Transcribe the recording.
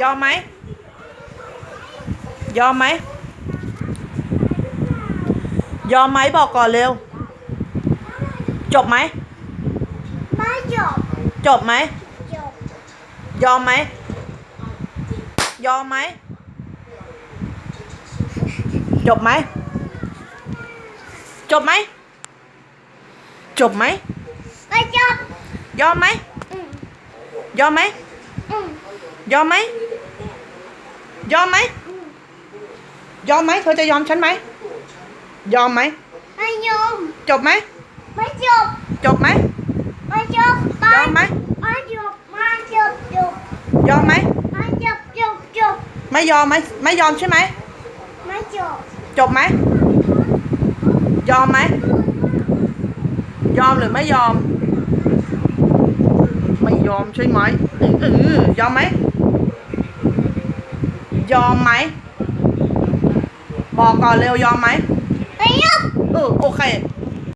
ยอมไหม ยอมไหม ยอมไหมบอกก่อนเร็ว จบไหม ไม่จบ จบไหม จบ ยอมไหม ยอมไหม จบไหม จบไหม จบไหม ไม่จบ ยอมไหม อืม ยอมไหม อืม ยอมไหม ยอมไหมอืมยอมไหม เธอจะยอมฉันไหม ยอมไหม ไม่ยอม จบไหม ไม่จบ จบไหม ไม่จบ ยอมไหม ไม่จบ ไม่จบจบยอมไหม ไม่จบจบจบไม่ยอมไหม ไม่ยอมใช่ไหม ไม่จบ จบไหม ยอมไหม ยอมหรือไม่ยอมไม่ย อมใช่ไหมเออเออยอมไหม ยอมไหม บอกก่อนเร็วยอมไหมไม่ยอมเออโอเค